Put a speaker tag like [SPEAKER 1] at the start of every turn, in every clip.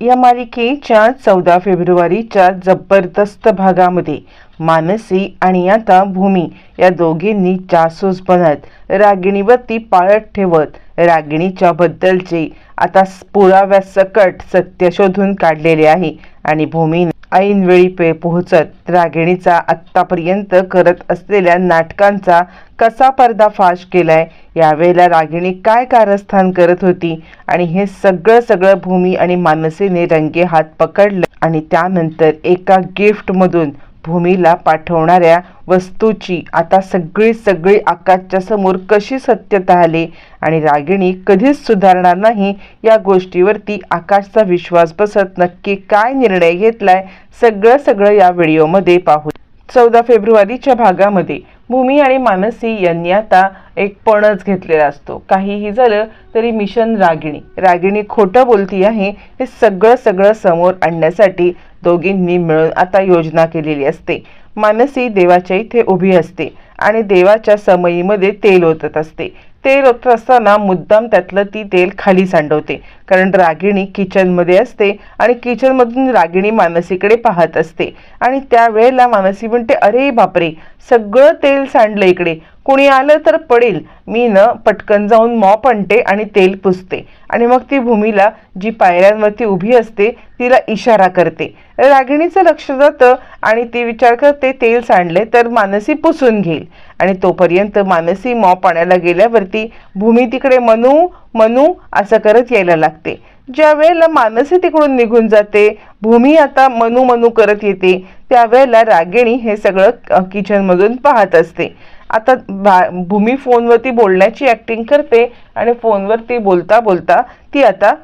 [SPEAKER 1] या मालिकेच्या चौदा फेब्रुवारीच्या जबरदस्त भागामध्ये मानसी आणि आता भूमी या दोघींनी जासूस बनत रागिणीवरती पाळत ठेवत रागिणीच्या बद्दलचे आता पुराव्यासकट सत्य शोधून काढलेले आहे आणि भूमीने ऐनवेळी पे पोहोचत रागिणीचा आत्तापर्यंत करत असलेल्या नाटकांचा कसा पर्दाफाश केलाय? यावेळेला रागिणी काय कारस्थान करत होती? आणि हे सगळं सगळं भूमी आणि मानसीने रंगे हात पकडलं आणि त्यानंतर एका गिफ्टमधून भूमीला पाठवणाऱ्या वस्तूची आता सगळी सगळी आकाशच्या समोर कशी सत्यता आली? आणि रागिणी कधीच सुधारणार नाही या गोष्टीवरती आकाशचा विश्वास बसत नक्की काय निर्णय घेतलाय? सगळं सगळं या व्हिडिओमध्ये पाहू. चौदा फेब्रुवारीच्या भागामध्ये भूमी आणि मानसी यांनी आता एक पणच घेतलेला असतो. काहीही झालं तरी मिशन रागिणी. रागिणी खोटं बोलती आहे हे सगळं सगळं समोर आणण्यासाठी दोघींनी मिळून आता योजना केलेली असते. मानसी देवाच्या इथे उभी असते आणि देवाच्या समयीमध्ये तेल ओतत असते. तेल ओतत असताना मुद्दाम त्यातलं ती तेल खाली सांडवते. कारण रागिणी किचनमध्ये असते आणि किचनमधून रागिणी मानसीकडे पाहत असते. आणि त्यावेळेला मानसी म्हणते अरे बापरे सगळं तेल सांडलं इकडे. कोणी आलं तर पडेल. मी न पटकन जाऊन मॉप आणते आणि तेल पुसते. आणि मग ती भूमीला जी पायऱ्यांवरती उभी असते तिला इशारा करते. रागिणीचं लक्ष जातं आणि ती विचार करते तेल सांडले तर मानसी पुसून घेईल. आणि तोपर्यंत मानसी मॉप पाण्याला गेल्यावरती भूमी तिकडे मनू मनू असं करत यायला लागते. ज्या वेळेला मानसी तिकडून निघून जाते भूमी आता मनू मनू करत येते. त्यावेळेला रागिणी हे सगळं किचनमधून पाहत असते. आता भा भूमी फोनवरती बोलण्याची ऍक्टिंग करते आणि फोनवरती बोलता बोलता ती आता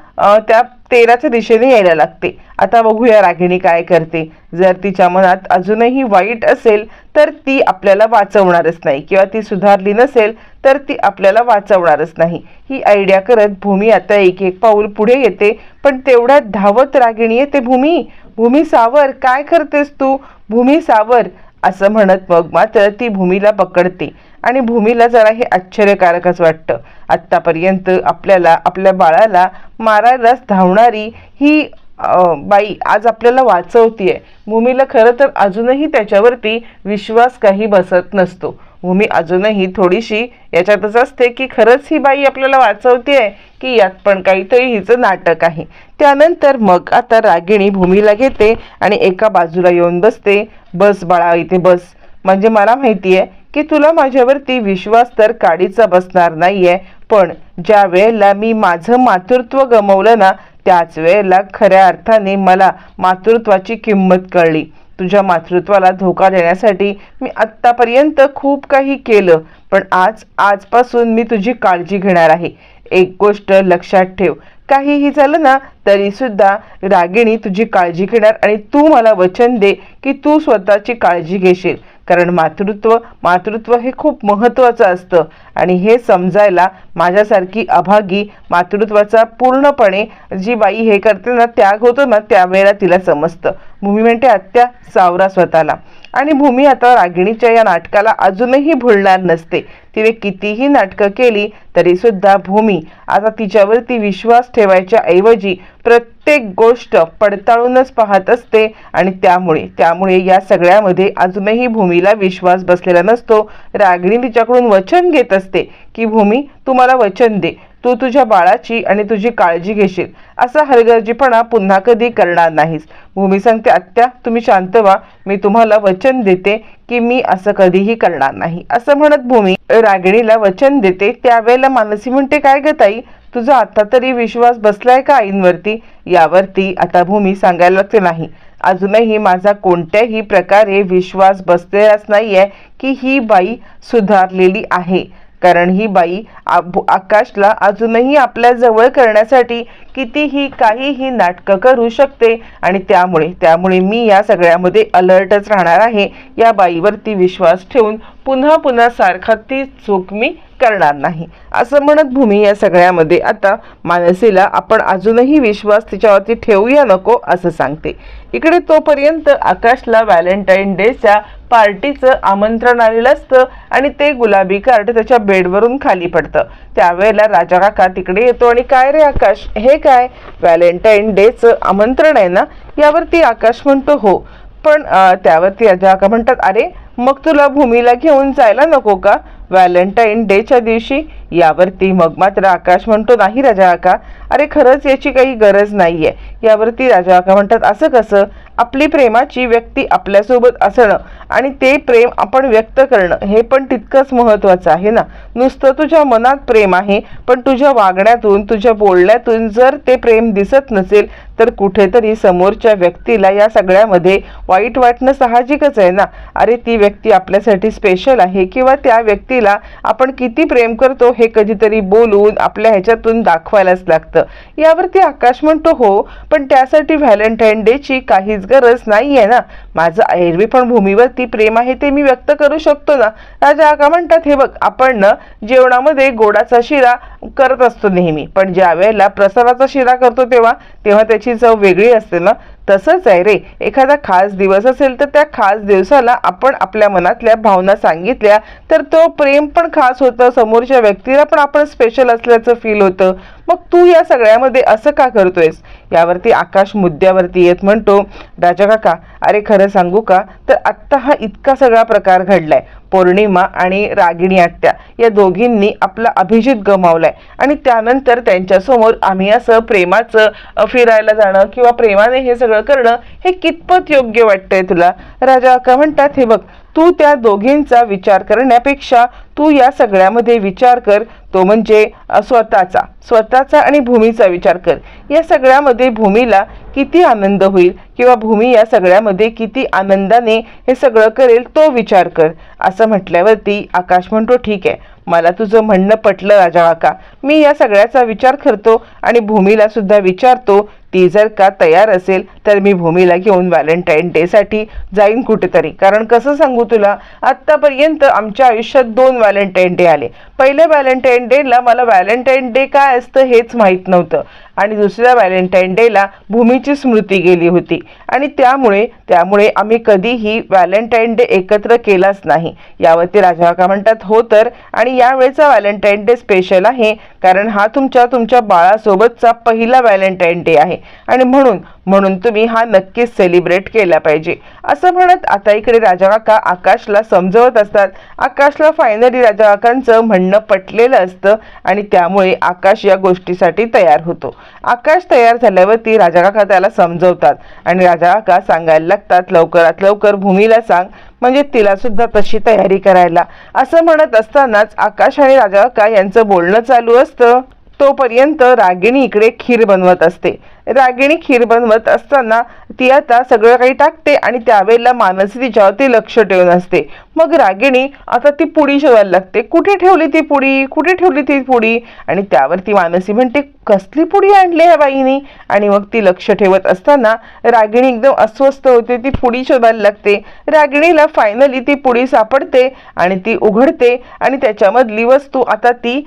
[SPEAKER 1] त्या तेराच्या दिशेने यायला लागते. आता बघूया रागिणी काय करते. जर तिच्या मनात अजूनही वाईट असेल तर ती आपल्याला वाचवणारच नाही. किंवा ती सुधारली नसेल तर ती आपल्याला वाचवणारच नाही. ही आयडिया करत भूमी आता एक एक पाऊल पुढे येते. पण तेवढ्यात धावत रागिणी येते भूमी. भूमी सावर काय करतेस तू? भूमी सावर असं म्हणत मग मात्र ती भूमीला पकडते. आणि भूमीला जरा हे आश्चर्यकारकच वाटतं. आत्तापर्यंत आपल्याला आपल्या बाळाला मारायलाच धावणारी ही बाई आज आपल्याला वाचवतीये. भूमीला खरं तर अजूनही त्याच्यावरती विश्वास काही बसत नसतो. भूमी अजूनही थोडीशी याच्यातच असते की खरंच ही बाई आपल्याला वाचवतीये की यात पण काहीतरी हिचं नाटक आहे. त्यानंतर मग आता रागिणी भूमीला घेते आणि एका बाजूला येऊन बसते. बस बाळा इथे बस. म्हणजे मला माहिती आहे की तुला माझ्यावरती विश्वास तर काडीचा बसणार नाहीये पण ज्या वेळेला मी माझं मातृत्व गमवलं ना त्याच वेळेला खऱ्या अर्थाने मला मातृत्वाची किंमत कळली. तुझ्या मातृत्वाला धोका देण्यासाठी मी आत्तापर्यंत खूप काही केलं पण आज आजपासून मी तुझी काळजी घेणार आहे. एक गोष्ट लक्षात ठेव. काहीही झालं ना तरी सुद्धा रागिणी तुझी काळजी घेणार आणि तू मला वचन दे की तू स्वतःची काळजी घेशील. कारण मातृत्व मातृत्व हे खूप महत्त्वाचं असतं. आणि हे समजायला माझ्यासारखी अभागी मातृत्वाचा पूर्णपणे जी बाई हे करते ना त्याग होतो ना त्यावेळेला तिला समजतं. भूमी म्हणते आत्या सावरा स्वतःला. आणि भूमी आता रागिणीच्या या नाटकाला अजूनही भुलणार नसते. तिने कितीही नाटकं केली तरी सुद्धा भूमी आता तिच्यावरती विश्वास ठेवायच्या ऐवजी प्रत्येक गोष्ट पडताळूनच पाहत असते आणि त्यामुळे त्यामुळे या सगळ्यामध्ये अजूनही भूमीला विश्वास बसलेला नसतो. रागिणी तिच्याकडून वचन घेत असते की भूमी तू मला वचन दे. तू तुझ्या बाळाची आणि तुझी काळजी घेशील. असा हलगर्जीपणा पुन्हा कधी करणार नाहीस. भूमी सांगते आत्या तुम्ही शांत व्हा. मी तुम्हाला वचन देते की मी असं कधीही करणार नाही. असं म्हणत भूमी रागिणीला वचन देते. त्यावेळेला मानसी म्हणते काय ग ताई? तुझा आता तरी विश्वास बसलाय का आईंवरती? यावरती आता भूमी सांगायला लागते नाही. अजूनही माझा कोणत्याही प्रकारे विश्वास बसलेलाच नाहीये की ही बाई सुधारलेली आहे. कारण ही बाई आकाशला अजूनही आपल्या जवळ करण्यासाठी कितीही काहीही नाटकं करू शकते आणि त्यामुळे त्यामुळे मी या सगळ्यामध्ये अलर्टच राहणार आहे. या बाईवरती विश्वास ठेवून पुन्हा पुन्हा सारखा ती चूक मी करणार नाही. असं म्हणत भूमी या सगळ्यामध्ये आता मानसीला आपण अजूनही विश्वास तिच्यावरती ठेवूया नको असं सांगते. इकडे तोपर्यंत आकाशला व्हॅलेंटाईन डेच्या पार्टीचं आमंत्रण आलेलं असतं आणि ते गुलाबी कार्ड त्याच्या बेडवरून खाली पडतं. त्यावेळेला राजा काका तिकडे येतो आणि काय रे आकाश हे काय व्हॅलेंटाईन डेचं आमंत्रण आहे ना यावरती आकाश म्हणतो हो. पण त्यावरती राजा म्हणतात अरे मग तुला भूमीला घेऊन जायला नको का? व्हॅलेंटाईन डेच्या दिवशी यावरती मग मात्र आकाश म्हणतो नाही राजा का अरे खरंच याची काही गरज नाहीये. यावरती राजा का म्हणतात असं कसं आपली प्रेमाची व्यक्ती आपल्यासोबत असणं आणि ते प्रेम आपण व्यक्त करणं हे पण तितकंच महत्वाचं आहे ना? नुसतं तुझ्या मनात प्रेम आहे पण तुझ्या वागण्यातून तुझ्या बोलण्यातून जर ते प्रेम दिसत नसेल तर कुठेतरी समोरच्या व्यक्तीला या सगळ्यामध्ये वाईट वाटणं साहजिकच आहे ना? अरे ती व्यक्ती आपल्यासाठी स्पेशल आहे किंवा त्या व्यक्तीला आपण किती प्रेम करतो हे कधीतरी बोलून आपल्या ह्याच्यातून दाखवायलाच लागतं. यावरती आकाश म्हणतो हो पण त्यासाठी व्हॅलेंटाईन डेची काहीच गरज नाही आहे ना. माझं एरवी पण भूमीवरती प्रेम आहे ते मी व्यक्त करू शकतो ना. राजा आका म्हणतात हे बघ आपण ना जेवणामध्ये गोडाचा शिरा करत असतो नेहमी. पण ज्या वेळेला प्रसादाचा शिरा करतो तेव्हा तेव्हा त्याची चव वेगळी असते ना. तसंच आहे रे एखादा खास दिवस असेल तर त्या खास दिवसाला आपण आपल्या मनातल्या भावना सांगितल्या तर तो प्रेम पण खास होतं समोरच्या व्यक्तीला पण आपण स्पेशल असल्याचं फील होतं. मग तू या सगळ्यामध्ये असं का करतोयस? यावरती आकाश मुद्द्यावरती येत म्हणतो राजा काका अरे खरं सांगू का? तर आत्ता हा इतका सगळा प्रकार घडलाय. पौर्णिमा आणि रागिणी आत्या या दोघींनी आपला अभिजित गमावलाय. आणि त्यानंतर त्यांच्यासमोर आम्ही असं प्रेमाचं फिरायला जाणं किंवा प्रेमाने हे सगळं करणं हे कितपत योग्य वाटतंय तुला? राजा अक्का म्हणतात हे बघ तू त्या दोघींचा विचार करण्यापेक्षा तू या सगळ्यामध्ये विचार कर. तो म्हणजे स्वतःचा. स्वतःचा आणि भूमीचा विचार कर. या सगळ्यामध्ये भूमीला किती आनंद होईल किंवा भूमी या सगळ्यामध्ये किती आनंदाने हे सगळं करेल तो विचार कर. असं म्हटल्यावरती आकाश म्हणतो ठीक आहे. मला तुझं म्हणणं पटलं राजा काका मी या सगळ्याचा विचार करतो आणि भूमीला सुद्धा विचारतो ती जर का तयार असेल तर मी भूमीला घेऊन व्हॅलेंटाईन डेसाठी जाईन कुठेतरी. कारण कसं सांगू तुला आत्तापर्यंत आमच्या आयुष्यात दोन व्हॅलेंटाईन डे आले. पहिल्या व्हॅलेंटाईन डेला मला व्हॅलेंटाईन डे काय असतं हेच माहीत नव्हतं. आणि दुसऱ्या व्हॅलेंटाईन डेला भूमीची स्मृती गेली होती. आणि त्यामुळे त्यामुळे आम्ही कधीही व्हॅलेंटाईन डे एकत्र केलाच नाही. यावरती राजा म्हणतात हो तर. आणि यावेळेचा व्हॅलेंटाईन डे स्पेशल आहे कारण हा तुमच्या तुमच्या बाळासोबतचा पहिला व्हॅलेंटाईन डे आहे. आणि म्हणून म्हणून तुम्ही हा नक्कीच सेलिब्रेट केला पाहिजे. असं म्हणत आता इकडे राजाकाका आकाशला समजवत असतात. आकाशला फायनली राजाकाकांचं म्हणणं पटलेलं असतं आणि त्यामुळे आकाश या गोष्टीसाठी तयार होतो. आकाश तयार झाल्यावरती राजा काका त्याला समजवतात आणि राजा काका सांगायला लागतात लवकरात लवकर भूमीला सांग म्हणजे तिला सुद्धा तशी तयारी करायला. असं म्हणत असतानाच आकाश आणि राजा काका यांचं बोलणं चालू असतं. तोपर्यंत रागिणी इकडे खीर बनवत असते. रागिणी खीर बनवत असताना ती आता सगळं काही टाकते आणि त्यावेळेला मानसी तिच्यावरती लक्ष ठेवून असते. मग रागिणी आता ती पुडी शोधायला लागते. कुठे ठेवली ती पुडी? कुठे ठेवली ती पुडी? आणि त्यावरती मानसी म्हणते कसली पुडी आणली ह्या बाईनी? आणि मग ती लक्ष ठेवत असताना रागिणी एकदम अस्वस्थ होते. ती पुडी शोधायला लागते. रागिणीला फायनली ती पुडी सापडते आणि ती उघडते आणि त्याच्यामधली वस्तू आता ती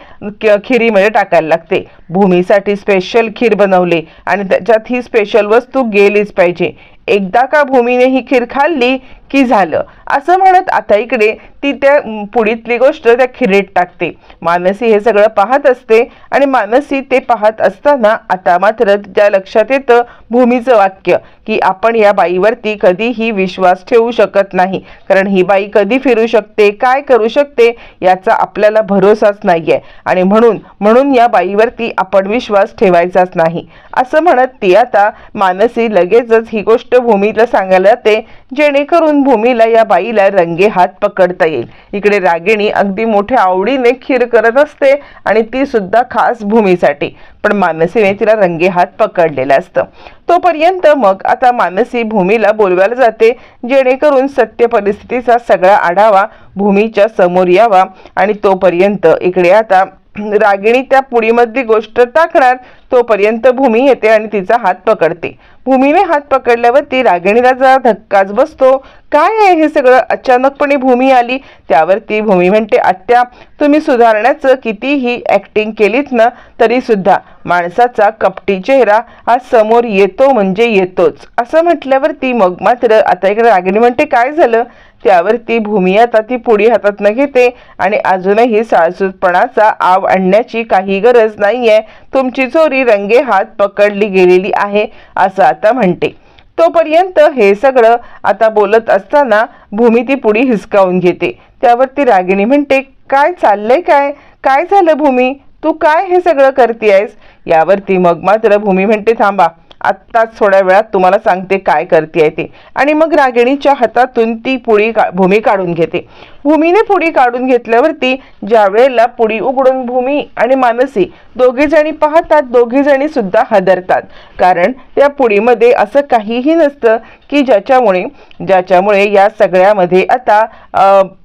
[SPEAKER 1] खिरीमध्ये टाकायला लागते. भूमीसाठी स्पेशल खीर बनवली आणि त्याच्यात ही स्पेशल वस्तू गेलीच पाहिजे. एकदा का भूमीने ही खीर खाल्ली की झालं? असं म्हणत आता इकडे ती त्या पुढीतली पुडीतली गोष्ट त्या खिरीत टाकते. मानसी हे सगळं पाहत असते आणि मानसी ते पाहत असताना आता मात्र त्या लक्षात येतं भूमीचं वाक्य की आपण या बाईवरती कधीही विश्वास ठेवू शकत नाही. कारण ही बाई कधी फिरू शकते काय करू शकते याचा आपल्याला भरोसाच नाही आहे आणि म्हणून म्हणून या बाईवरती आपण विश्वास ठेवायचाच नाही. असं म्हणत ती आता मानसी लगेचच ही गोष्ट भूमीला सांगायला जाते जेणेकरून भूमीला या बाईला रंगे हात पकडता येईल. इकडे रागिणी अगदी मोठ्या आवडीने खीर करत असते आणि ती सुद्धा खास भूमीसाठी. पण मानसीने तिला रंगे हात पकडलेलं असतं. तोपर्यंत मग आता मानसी भूमीला बोलवायला जाते जेणेकरून सत्य परिस्थितीचा सगळा आढावा भूमीच्या समोर यावा आणि तोपर्यंत इकडे आता रागिणी त्या पुडीमधली गोष्ट टाकणार तोपर्यंत भूमी येते आणि तिचा हात पकडते. भूमीने हात पकडल्यावरती रागिणीला जरा धक्काच बसतो. काय आहे हे सगळं? अचानकपणे भूमी आली. त्यावरती भूमी म्हणते आत्या तुम्ही सुधारण्याचं कितीही ऍक्टिंग केलीत ना तरी सुद्धा माणसाचा कपटी चेहरा हा समोर येतो म्हणजे येतोच. असं म्हटल्यावरती मग मात्र आता इकडे रागिणी म्हणते काय झालं? त्यावरती भूमी आता ती पुढी हातात घेते आणि अजूनही साळसूतपणाचा आव आणण्याची काही गरज नाहीये. तुमची चोरी रंगे हात पकडली गेलेली आहे असं आता म्हणते. तोपर्यंत हे सगळं आता बोलत असताना भूमी ती पुढी हिसकावून घेते. त्यावरती रागिणी म्हणते काय चाललंय काय? काय झालं भूमी? तू काय हे सगळं करतेयस? यावरती मग मात्र भूमी म्हणते थांबा. आत्ताच थोड्या वेळात तुम्हाला सांगते काय करते आहे ते. आणि मग रागिणीच्या हातातून ती पुडी का भूमी काढून घेते. भूमीने पुडी काढून घेतल्यावरती ज्या वेळेला पुडी उघडून भूमी आणि मानसी दोघीजणी पाहतात दोघीजणी सुद्धा हदरतात. कारण त्या पुडीमध्ये असं काहीही नसतं की ज्याच्यामुळे ज्याच्यामुळे या सगळ्यामध्ये आता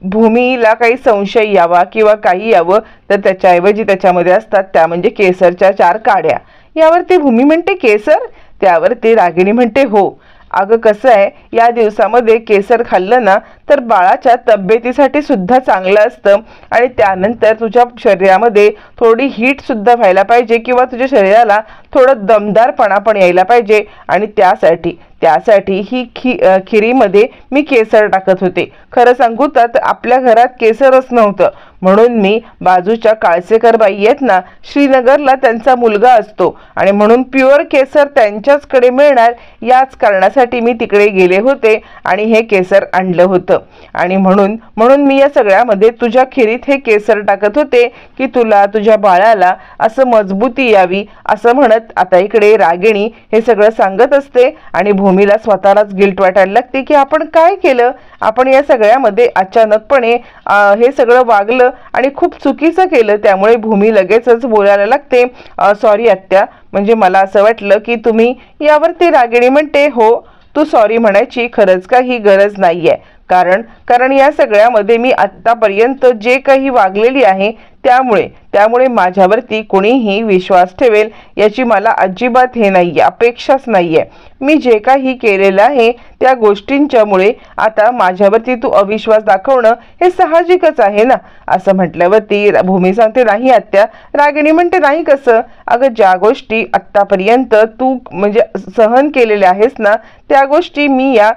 [SPEAKER 1] भूमीला काही संशय यावा किंवा काही यावं तर त्याच्याऐवजी त्याच्यामध्ये असतात त्या म्हणजे केसरच्या चार काड्या. यावरती भूमी म्हणते केसर त्यावर ती रागिणी म्हणते हो. अगं कसं आहे या दिवसामध्ये केसर खाल्लं ना तर बाळाच्या तब्येतीसाठी सुद्धा चांगलं असतं आणि त्यानंतर तुझ्या शरीरामध्ये थोडी हीट सुद्धा व्हायला पाहिजे किंवा तुझ्या शरीराला थोडं दमदारपणा पण यायला पाहिजे. आणि त्यासाठी त्यासाठी ही खी खिरीमध्ये मी केसर टाकत होते. खरं सांगू तर आपल्या घरात केसरच नव्हतं. म्हणून मी बाजूच्या काळसेकर बाई आहेत ना श्रीनगरला त्यांचा मुलगा असतो. आणि म्हणून प्युअर केसर त्यांच्याचकडे मिळणार याच कारणासाठी मी तिकडे गेले होते आणि हे केसर आणलं होतं. आणि म्हणून म्हणून मी या सगळ्यामध्ये तुझ्या खिरीत हे केसर टाकत होते की तुला तुझ्या बाळाला असं मजबूती यावी असं म्हणत आता इकडे रागिणी हे सगळं सांगत असते आणि भूमीला स्वतःलाच गिल्ट वाटायला लागते की आपण काय केलं? आपण या सगळ्यामध्ये अचानकपणे हे सगळं वागलं आणि खूप चुकीचं केलं त्यामुळे भूमी लगेचच बोलायला लागते सॉरी आत्या म्हणजे मला असं वाटलं की तुम्ही यावरती रागिणी म्हणते हो तू सॉरी म्हणायची खरंच काही गरज नाहीये. कारण कारण या सगळ्यामध्ये मी आत्तापर्यंत जे काही वागलेली आहे त्यामुळे त्यामुळे माझ्यावरती कोणीही विश्वास ठेवेल याची मला अजिबात हे नाही आहे अपेक्षाच नाही आहे मी जे काही केलेलं आहे त्या गोष्टींच्यामुळे आता माझ्यावरती तू अविश्वास दाखवणं हे साहजिकच आहे ना? असं म्हटल्यावरती भूमी सांगते नाही आत्या. रागिणी म्हणते नाही कसं? अगं ज्या गोष्टी आत्तापर्यंत तू म्हणजे सहन केलेल्या आहेस ना त्या गोष्टी मी या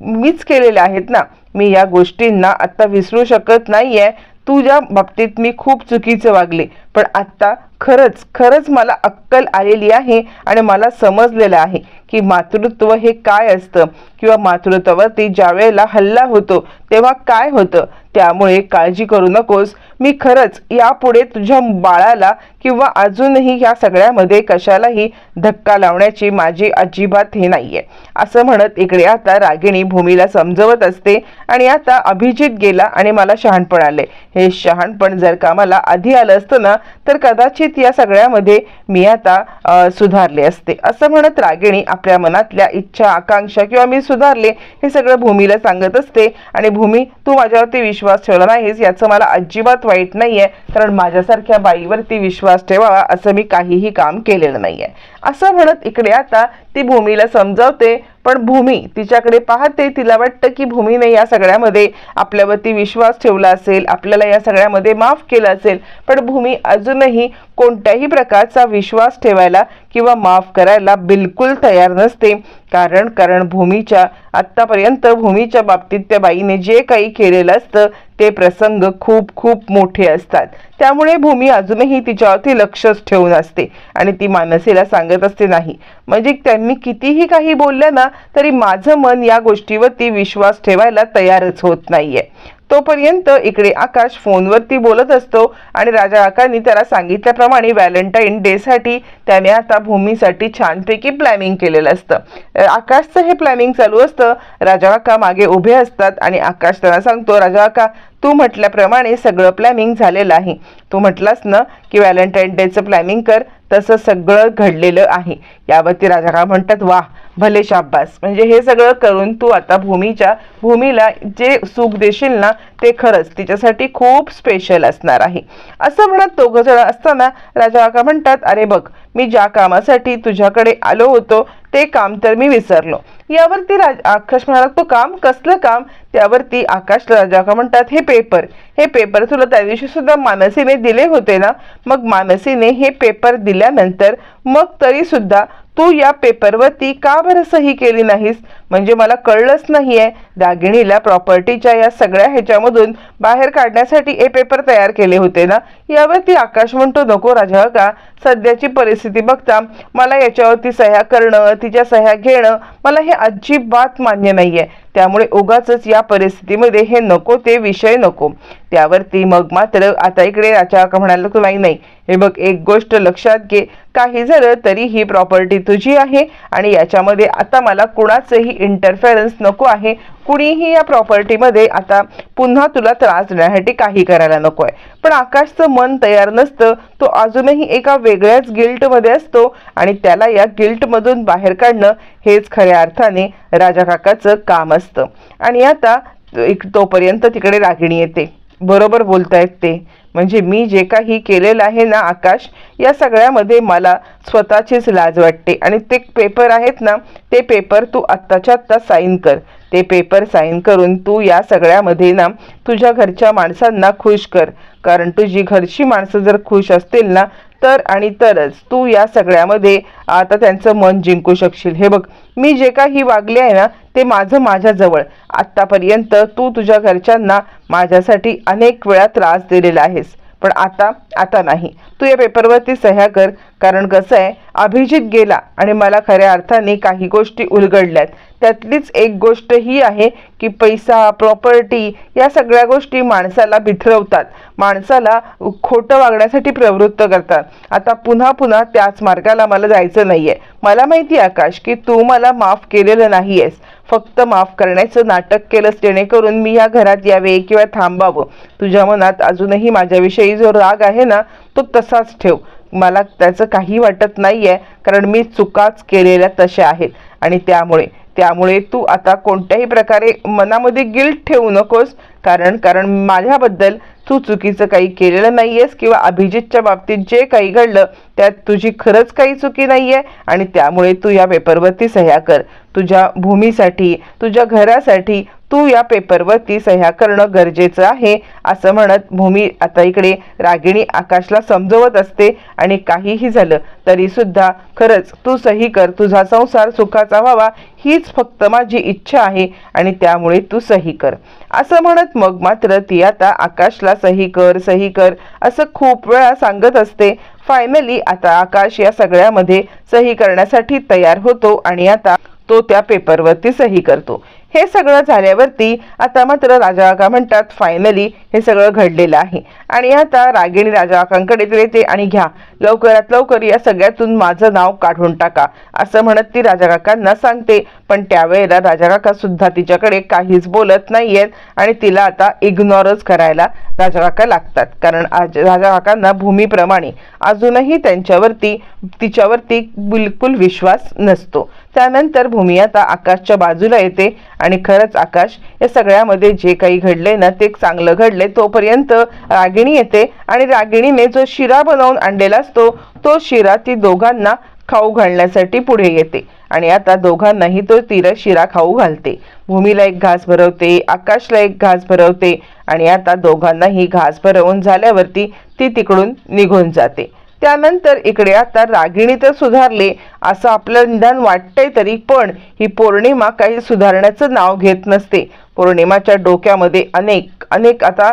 [SPEAKER 1] मीच केलेल्या आहेत ना. मी या गोष्टींना आता विसरू शकत नाहीये. तुझ्या बाबतीत मी खूप चुकीचं वागले. पण आत्ता खरंच खरंच मला अक्कल आलेली आहे आणि मला समजलेलं आहे की मातृत्व हे काय असतं किंवा मातृत्वावरती ज्या वेळेला हल्ला होतो तेव्हा काय होतं. त्यामुळे काळजी करू नकोस. मी खरंच यापुढे तुझ्या बाळाला किंवा अजूनही या सगळ्यामध्ये कशालाही धक्का लावण्याची माझी अजिबात हे नाहीये. असं म्हणत इकडे आता रागिणी भूमीला समजवत असते आणि आता अभिजित गेला आणि मला शहाणपण आले. हे शहाणपण जर का मला आधी आलं असतं ना तर कदाचित या सगळ्यामध्ये मी आता सुधारले असते. असं म्हणत रागिणी आपल्या मनातल्या इच्छा आकांक्षा किंवा मी सुधारले हे सगळं भूमीला सांगत असते आणि भूमी तू माझ्यावरती विश्वास ठेवला नाहीस याचं मला अजिबात वाईट नाहीये कारण माझ्यासारख्या बाईवरती विश्वास ठेवावा असं मी काहीही काम केलेलं नाहीये. असं म्हणत इकडे आता ती भूमीला समजावते पण भूमी तिच्याकडे पाहते तिला वाटतं की भूमीने या सगळ्यामध्ये आपल्यावरती विश्वास ठेवला असेल आपल्याला या सगळ्यामध्ये माफ केलं असेल पण भूमी अजूनही कोणत्याही प्रकारचा विश्वास ठेवायला किंवा माफ करायला बिलकुल तयार नसते. कारण कारण भूमीच्या आत्तापर्यंत भूमीच्या बाबतीत त्या बाईने जे काही केलेलं असतं ते प्रसंग खूप खूप मोठे असतात. त्यामुळे भूमी अजूनही तिच्यावरती लक्षच ठेवून असते आणि ती मानसीला सांगत असते नाही. म्हणजे त्यांनी कितीही काही बोललं ना तरी माझं मन या गोष्टीवरती विश्वास ठेवायला तयारच होत नाहीये. तोपर्यंत इकडे आकाश फोनवरती बोलत असतो आणि राजा काकांनी त्याला सांगितल्याप्रमाणे व्हॅलेंटाईन डेसाठी त्याने आता भूमीसाठी छानपैकी प्लॅनिंग केलेलं असतं. आकाशचं हे प्लॅनिंग चालू असतं. राजा काका मागे उभे असतात आणि आकाश त्याला सांगतो राजा काका तू म्हटल्याप्रमाणे सगळं प्लॅनिंग झालेलं आहे. तू म्हटलास ना की व्हॅलेंटाईन डेचं प्लॅनिंग कर तसं सगळं घडलेलं आहे. यावरती राजाराम म्हणतात वा भले शाब्बास म्हणजे हे सगळं करून तू आता भूमीच्या भूमीला जे सुख देशील ना ते खरंच तिच्यासाठी खूप स्पेशल असणार आहे. असं म्हणत दोघं जण असताना राजा काका म्हणतात अरे बघ मी ज्या कामासाठी तुझ्याकडे आलो होतो ते काम तर मी विसरलो. यावरती राज आकाश म्हणाला तो काम कसलं काम? त्यावरती आकाश राजा का म्हणतात हे पेपर हे पेपर तुला त्या दिवशी सुद्धा मानसीने दिले होते ना? मग मानसीने हे पेपर दिल्यानंतर मग तरी सुद्धा तू या पेपरवरती का बरं सही केली नाहीस? म्हणजे मला कळलंच नाहीये. दागिणीला प्रॉपर्टीच्या या सगळ्या ह्याच्यामधून बाहेर काढण्यासाठी हे पेपर तयार केले होते ना? यावरती आकाश म्हणतो नको राजा का? सध्याची परिस्थिती बघता मला याच्यावरती सह्या करणं तिच्या सह्या घेणं मला हे अजिबात मान्य नाहीये. त्यामुळे उगाच या परिस्थितीमध्ये हे नको ते विषय नको. त्यावरती मग मात्र आता इकडे राजा म्हणायला तुलाही नाही नाही. हे बघ एक गोष्ट लक्षात घे. काही झालं तरी ही प्रॉपर्टी तुझी आहे आणि याच्यामध्ये आता मला कुणाचंही इंटरफेरन्स नको आहे. कुणीही या प्रॉपर्टीमध्ये आता पुन्हा तुला त्रास देण्यासाठी काही करायला नको आहे पण आकाशचं मन तयार नसतं तो अजूनही एका वेगळ्याच गिल्टमध्ये असतो आणि त्याला या गिल्टमधून बाहेर काढणं हेच खऱ्या अर्थाने राजा काकाचं काम असतं. आणि आता एक तोपर्यंत तिकडे रागिणी येते. बरोबर बोलतायत ते. म्हणजे मी जे काही केलेलं आहे ना आकाश या सगळ्यामध्ये मला स्वतःचीच लाज वाटते. आणि ते पेपर आहेत ना ते पेपर तू आत्ताच्या आत्ता साईन कर. ते पेपर साईन करून तू या सगळ्यामध्ये ना तुझ्या घरच्या माणसांना खुश कर. कारण तुझी घरची माणसं जर खुश असतील ना तर आणि तरच. तू या सगळ्यामध्ये आता त्यांचं मन जिंकू शकशील. हे बघ मी जे काही वागले आहे ना ते माझं माझ्याजवळ आत्तापर्यंत तू तुझ्या घरच्यांना माझ्यासाठी अनेक वेळा त्रास दिलेला आहेस. पण आता आता नाही. तू या पेपरवरती सह्या कर. कारण कसं आहे अभिजित गेला आणि मला खऱ्या अर्थाने काही गोष्टी उलगडल्यात. त्यातलीच एक गोष्ट ही आहे की पैसा प्रॉपर्टी या सगळ्या गोष्टी माणसाला बिथरवतात. माणसाला खोटं वागण्यासाठी प्रवृत्त करतात. आता पुन्हा पुन्हा त्याच मार्गाला मला जायचं नाही आहे मला माहिती आहे आकाश की तू मला माफ केलेलं नाही आहेस फक्त माफ करण्याचं नाटक केलंस जेणेकरून मी या घरात यावे किंवा थांबावं. तुझ्या मनात अजूनही माझ्याविषयी जो राग आहे ना तो तसाच ठेव. मला त्याचं काही वाटत नाही आहे कारण मी चुकाच केलेल्या तशा आहेत. आणि त्यामुळे त्यामुळे तू आता कोणत्याही प्रकारे मनामध्ये गिल्ट ठेवू नकोस कारण कारण माझ्याबद्दल तू चुकीचं काही केलेलं नाही आहेस किंवा अभिजितच्या बाबतीत जे काही घडलं त्यात तुझी खरंच काही चुकी नाही आहे आणि त्यामुळे तू या पेपरवरती सह्या कर. तुझ्या भूमीसाठी तुझ्या घरासाठी तू या पेपरवरती सह्या करणं गरजेचं आहे असं म्हणत भूमी आता इकडे रागिणी आकाशला समजवत असते आणि काहीही झालं तरी सुद्धा खरंच तू सही कर तुझा संसार सुखाचा व्हावा हीच फक्त माझी इच्छा आहे आणि त्यामुळे तू सही कर. असं म्हणत मग मात्र ती आता आकाशला सही कर सही कर असं खूप वेळा सांगत असते. फायनली आता आकाश या सगळ्यामध्ये सही करण्यासाठी तयार होतो आणि आता तो त्या पेपरवरती सही करतो. हे सगळं झाल्यावरती आता मात्र राजा काका म्हणतात फायनली हे सगळं घडलेलं आहे. आणि आता रागिणी राजा काकांकडे येते आणि घ्या. लवकरात लवकर या सगळ्यातून माझं नाव काढून टाका असं म्हणत ती राजाकाकांना सांगते. पण त्यावेळेला राजाकाका सुद्धा तिच्याकडे काहीच बोलत नाहीयेत आणि तिला आता इग्नोरच करायला राजाकाका लागतात. कारण आज राजाकाकांना भूमीप्रमाणे अजूनही त्यांच्यावरती तिच्यावरती बिलकुल विश्वास नसतो. त्यानंतर भूमी आता आकाशच्या बाजूला येते आणि खरंच आकाश या सगळ्यामध्ये जे काही घडले ना ते चांगलं घडले तोपर्यंत रागिणी येते आणि रागिणीने जो शिरा बनवून आणलेला असतो तो शिरा ती दोघांना खाऊ घालण्यासाठी पुढे येते. आणि आता दोघांनाही तो तीर शिरा खाऊ घालते. भूमीला एक घास भरवते आकाशला एक घास भरवते आणि आता दोघांनाही घास भरवून झाल्यावरती ती तिकडून निघून जाते. त्यानंतर इकडे आता रागिणी तर सुधारले असं आपलं निदान वाटतंय तरी पण ही पौर्णिमा काही सुधारण्याचं नाव घेत नसते. पौर्णिमाच्या डोक्यामध्ये अनेक अनेक आता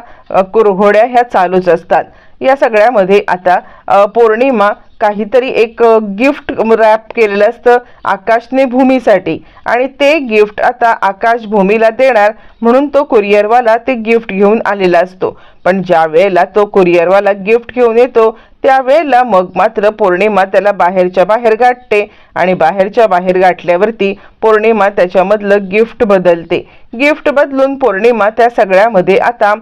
[SPEAKER 1] कुरघोड्या ह्या चालूच असतात. या सगळ्यामध्ये आता पौर्णिमा काहीतरी एक गिफ्ट रॅप केलेलं असतं आकाशने भूमीसाठी. आणि ते गिफ्ट आता आकाश भूमीला देणार म्हणून तो कुरिअरवाला ते गिफ्ट घेऊन आलेला असतो. पण ज्या वेळेला तो कुरिअरवाला गिफ्ट घेऊन येतो त्यावेळेला मग मात्र पौर्णिमा त्याला बाहेरच्या बाहेर गाठते आणि बाहेरच्या बाहेर गाठल्यावरती पौर्णिमा त्याच्यामधलं गिफ्ट बदलते. गिफ्ट बदलून पौर्णिमा त्या सगळ्यामध्ये आता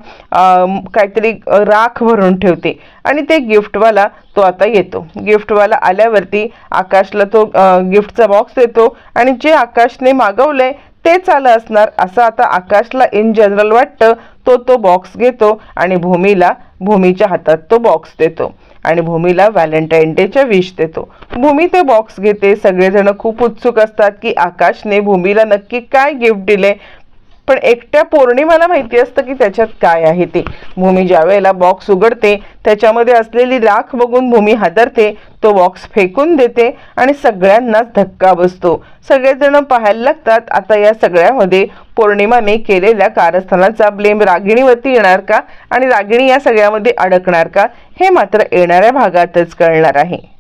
[SPEAKER 1] काहीतरी राख भरून ठेवते आणि ते गिफ्टवाला तो आता येतो. गिफ्टवाला आल्यावरती आकाशला तो गिफ्टचा बॉक्स देतो आणि जे आकाशने मागवलंय तेच आलं असणार असं आता आकाशला इन जनरल वाटतं. तो तो बॉक्स घेतो आणि भूमीला भूमीच्या हातात तो बॉक्स देतो. आणि भूमीला व्हॅलेंटाईन डेच्या विश देतो. भूमी ते बॉक्स घेते. सगळेजण खूप उत्सुक असतात की आकाशने भूमीला नक्की काय गिफ्ट दिले. पण एकट्या पौर्णिमाला माहिती असतं की त्याच्यात काय आहे ते. भूमी ज्या वेळेला बॉक्स उघडते त्याच्यामध्ये असलेली राख बघून भूमी हादरते. तो बॉक्स फेकून देते आणि सगळ्यांनाच धक्का बसतो. सगळेजण पाहायला लागतात आता या सगळ्यामध्ये पौर्णिमाने केलेल्या कारस्थानाचा ब्लेम रागिणीवरती येणार का? आणि रागिणी या सगळ्यामध्ये अडकणार का? हे मात्र येणाऱ्या भागातच कळणार आहे.